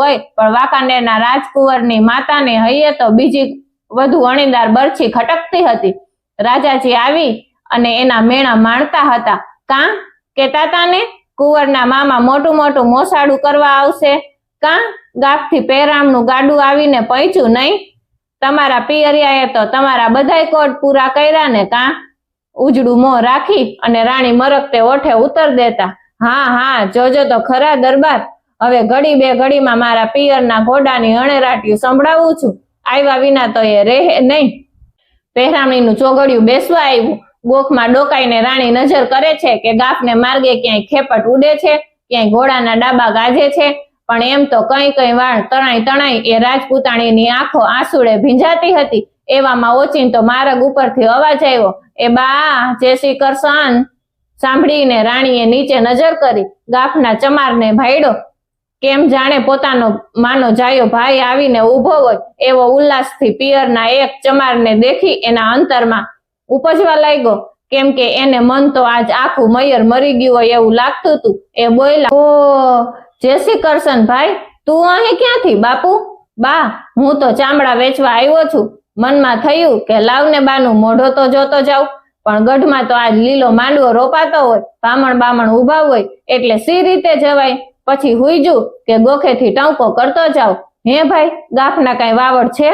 હોય, પણ વાંકાનેરના રાજકુંવરની માતાને હૈયે તો બીજી વધુ અણીદાર બરછી ખટકતી હતી. રાજાજી આવી અને એના મેણા માણતા હતા. કાં કે તાતાને? કુંવરના મામા મોટું મોટું મોસાડું કરવા આવશે. કાં ગાફથી પહેરામનું ગાડું આવીને પૈચું નહીં? તમારા પિયરિયાએ તો તમારા બધાય કોટ પૂરા કર્યા ને કાં? ઉજડું મોં રાખી અને રાણી મરકતે ઓઠે ઉતર દેતા. હા હા, જોજો તો ખરા દરબાર. હવે ઘડી બે ઘડીમાં મારા પિયરના ઘોડાની અણેરાટીયું સંભળાવું છું. આવ્યા વિના તો એ રહે નહીં. પહેરામણીનું ચોગડિયું બેસવા આવ્યું. ગોખમાં ડોકાઈને રાણી નજર કરે છે કે ગાફને માર્ગે ક્યાંય ખેપટ ઉડે છે, ક્યાંય ઘોડાના ડાબા ગાજે છે. પણ એમ તો કઈ કઈ વાળ તણાઈ તણાઈ એ રાજપૂતાણીની આંખો આંસુડે ભીંજાતી હતી. એવામાં ઓચિંતો માર્ગ ઉપરથી અવાજ આવ્યો. એ બા, જય શ્રી કરશન. સાંભળીને રાણીએ નીચે નજર કરી. ગાફના ચમારને ભાઈડો કેમ જાણે પોતાનો માનો જાયો ભાઈ આવીને ઊભો હોય, એવો ઉલ્લાસથી પિયરના એક ચમારને દેખી એના અંતરમાં ઉપજવા લાગ્યો. કેમ કે એને મન તો આજ આખું મયર મરી ગયું હોય એવું લાગતું હતું. એ બોયલા ઓ જય શ્રી કરશન ભાઈ, તું અહીં ક્યાંથી બાપુ? બા, હું તો ચામડા વેચવા આવ્યો છું. મનમાં થયું કે લાવને બાનું મોઢો તો જોતો જાઉં. પણ ગઢમાં તો આજ લીલો માંડવો રોપાતો હોય, બામણ બામણ ઊભા હોય, એટલે સી રીતે જવાય? પછી હુઈજુ કે ગોખેથી ટંકો કરતો જાવ હે ભાઈ, ગાફના કઈ વાવડ છે?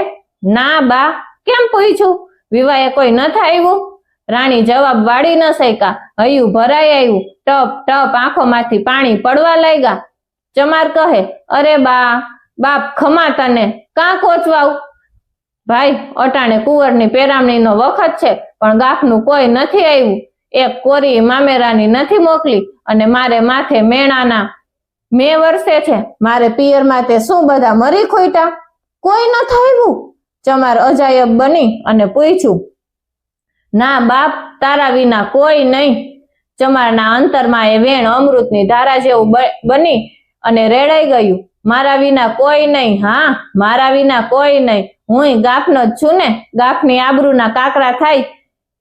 ના બા, કેમ પૂછ્યું? વિવાહે કોઈ ન આવ્યું રાણી જવાબ વાળી ન શક્યા. હૈયું ભરાઈ આવ્યું ટપ ટપ આંખોમાંથી પાણી પડવા લાગ્યા. ચમાર કહે, અરે બા, બાપ ખમા તને. કાં કોચવાવ ભાઈ, અટાણે કુંવરની પેરામણીનો વખત છે, પણ ગાફનું કોઈ નથી આવ્યું એક કોરી મામેરાની નથી મોકલી અને મારે માથે મેણાના મે વર્ષે છે, મારે પિયરમાં તે શું બધા મરી ખોઈટા કોઈ ન થયું ચમાર અજાયબ બની અને પૂછ્યું ના બાપ, તારા વિના કોઈ નહીં. ચમારના અંતરમાં એ વેણ અમૃતની ધારા જેવું બની અને રેડાઈ ગયું. મારા વિના કોઈ નહીં, હા, મારા વિના કોઈ નહીં. હું ગાફનો જ છું ને. ગાફની આબરૂના કાકરા થાય.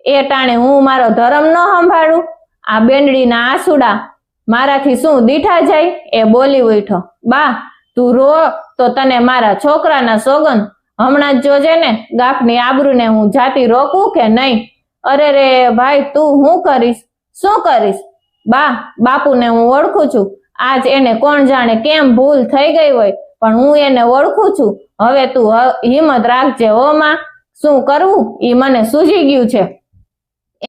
એ ટાણે હું મારો ધર્મ ન સંભાળું. આ બેંડડીના આસુડા મારાથી શું દીઠા જાય? એ બોલી ઉઠો. બા, તું રો, તો તને મારા છોકરાના સોગન હમણાં જ જોજે ને ગાફની આબરૂને હું જાતી રોકું કે નહીં? અરે રે ભાઈ, તું હું કરીશ? શું કરીશ? બા, બાપુને હું ઓળખું છું. આજ એને કોણ જાણે કેમ ભૂલ થઈ ગઈ હોય, પણ હું એને ઓળખું છું. હવે તું હિંમત રાખજે હો, માં. શું કરવું? એ મને સૂઝી ગયું છે.